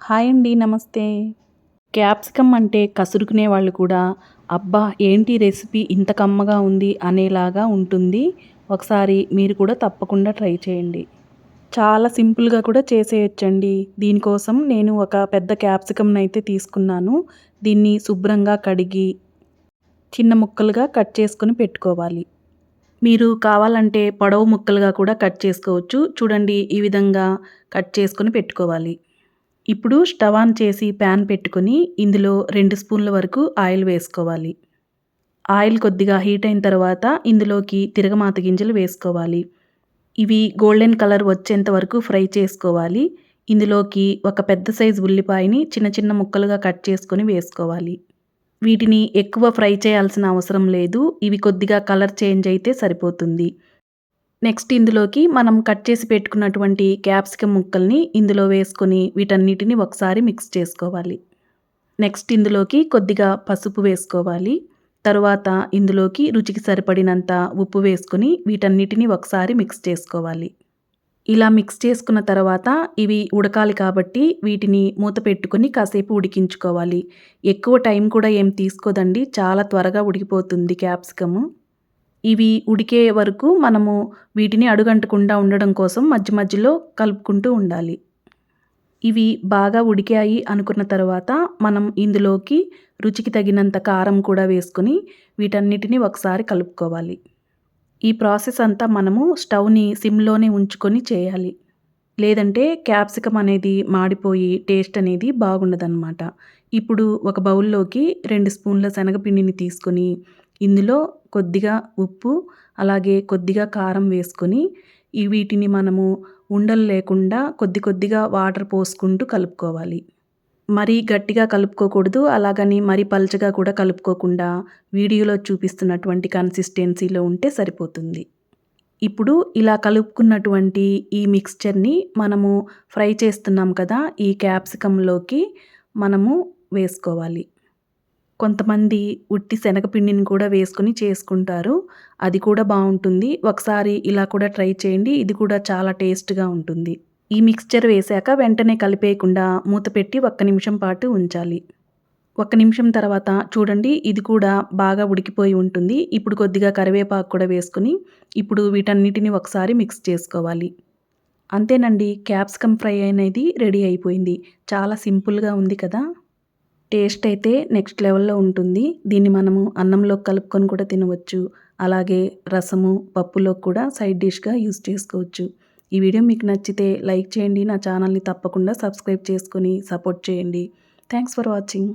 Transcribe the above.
Hi అండి నమస్తే. Capsicum అంటే కసురుకునే వాళ్ళు కూడా అబ్బా ఏంటి రెసిపీ ఇంత కమ్మగా ఉంది అనేలాగా ఉంటుంది. ఒకసారి మీరు కూడా తప్పకుండా ట్రై చేయండి. చాలా సింపుల్గా కూడా చేసేయచ్చండి. దీనికోసం నేను ఒక పెద్ద క్యాప్సికమ్ని అయితే తీసుకున్నాను. దీన్ని శుభ్రంగా కడిగి చిన్న ముక్కలుగా కట్ చేసుకుని పెట్టుకోవాలి. మీరు కావాలంటే పొడవు ముక్కలుగా కూడా కట్ చేసుకోవచ్చు. చూడండి ఈ విధంగా కట్ చేసుకొని పెట్టుకోవాలి. ఇప్పుడు స్టవ్ ఆన్ చేసి ప్యాన్ పెట్టుకుని ఇందులో రెండు స్పూన్ల వరకు ఆయిల్ వేసుకోవాలి. ఆయిల్ కొద్దిగా హీట్ అయిన తర్వాత ఇందులోకి తిరగమాత గింజలు వేసుకోవాలి. ఇవి గోల్డెన్ కలర్ వచ్చేంత వరకు ఫ్రై చేసుకోవాలి. ఇందులోకి ఒక పెద్ద సైజు ఉల్లిపాయని చిన్న చిన్న ముక్కలుగా కట్ చేసుకొని వేసుకోవాలి. వీటిని ఎక్కువ ఫ్రై చేయాల్సిన అవసరం లేదు. ఇవి కొద్దిగా కలర్ చేంజ్ అయితే సరిపోతుంది. నెక్స్ట్ ఇందులోకి మనం కట్ చేసి పెట్టుకున్నటువంటి క్యాప్సికమ్ ముక్కల్ని ఇందులో వేసుకొని వీటన్నిటిని ఒకసారి మిక్స్ చేసుకోవాలి. నెక్స్ట్ ఇందులోకి కొద్దిగా పసుపు వేసుకోవాలి. తరువాత ఇందులోకి రుచికి సరిపడినంత ఉప్పు వేసుకొని వీటన్నిటిని ఒకసారి మిక్స్ చేసుకోవాలి. ఇలా మిక్స్ చేసుకున్న తర్వాత ఇవి ఉడకాలి కాబట్టి వీటిని మూత పెట్టుకొని కాసేపు ఉడికించుకోవాలి. ఎక్కువ టైం కూడా ఏం తీసుకోదండి. చాలా త్వరగా ఉడికిపోతుంది క్యాప్సికము. ఇవి ఉడికే వరకు మనము వీటిని అడుగంటకుండా ఉండడం కోసం మధ్య మధ్యలో కలుపుకుంటూ ఉండాలి. ఇవి బాగా ఉడికాయి అనుకున్న తర్వాత మనం ఇందులోకి రుచికి తగినంత కారం కూడా వేసుకొని వీటన్నిటిని ఒకసారి కలుపుకోవాలి. ఈ ప్రాసెస్ అంతా మనము స్టవ్ని సిమ్లోనే ఉంచుకొని చేయాలి. లేదంటే క్యాప్సికమ్ అనేది మాడిపోయి టేస్ట్ అనేది బాగుండదన్నమాట. ఇప్పుడు ఒక బౌల్లోకి రెండు స్పూన్ల శనగపిండిని తీసుకొని ఇందులో కొద్దిగా ఉప్పు అలాగే కొద్దిగా కారం వేసుకొని ఈ వీటిని మనము ఉండలు లేకుండా కొద్ది కొద్దిగా వాటర్ పోసుకుంటూ కలుపుకోవాలి. మరీ గట్టిగా కలుపుకోకూడదు అలాగని మరీ పల్చగా కూడా కలుపుకోకుండా వీడియోలో చూపిస్తున్నటువంటి కన్సిస్టెన్సీలో ఉంటే సరిపోతుంది. ఇప్పుడు ఇలా కలుపుకున్నటువంటి ఈ మిక్స్చర్ని మనము ఫ్రై చేస్తున్నాం కదా ఈ క్యాప్సికంలోకి మనము వేసుకోవాలి. కొంతమంది ఉట్టి శనగపిండిని కూడా వేసుకుని చేసుకుంటారు. అది కూడా బాగుంటుంది. ఒకసారి ఇలా కూడా ట్రై చేయండి. ఇది కూడా చాలా టేస్ట్గా ఉంటుంది. ఈ మిక్స్చర్ వేశాక వెంటనే కలిపేయకుండా మూత పెట్టి ఒక్క నిమిషం పాటు ఉంచాలి. ఒక్క నిమిషం తర్వాత చూడండి ఇది కూడా బాగా ఉడికిపోయి ఉంటుంది. ఇప్పుడు కొద్దిగా కరివేపాకు కూడా వేసుకుని ఇప్పుడు వీటన్నిటిని ఒకసారి మిక్స్ చేసుకోవాలి. అంతేనండి క్యాప్సికమ్ ఫ్రై అనేది రెడీ అయిపోయింది. చాలా సింపుల్గా ఉంది కదా? టేస్ట్ అయితే నెక్స్ట్ లెవెల్లో ఉంటుంది. దీన్ని మనము అన్నంలో కలుపుకొని కూడా తినవచ్చు. అలాగే రసము పప్పులో కూడా సైడ్ డిష్గా యూస్ చేసుకోవచ్చు. ఈ వీడియో మీకు నచ్చితే లైక్ చేయండి. నా ఛానల్ని తప్పకుండా సబ్స్క్రైబ్ చేసుకొని సపోర్ట్ చేయండి. Thanks for watching.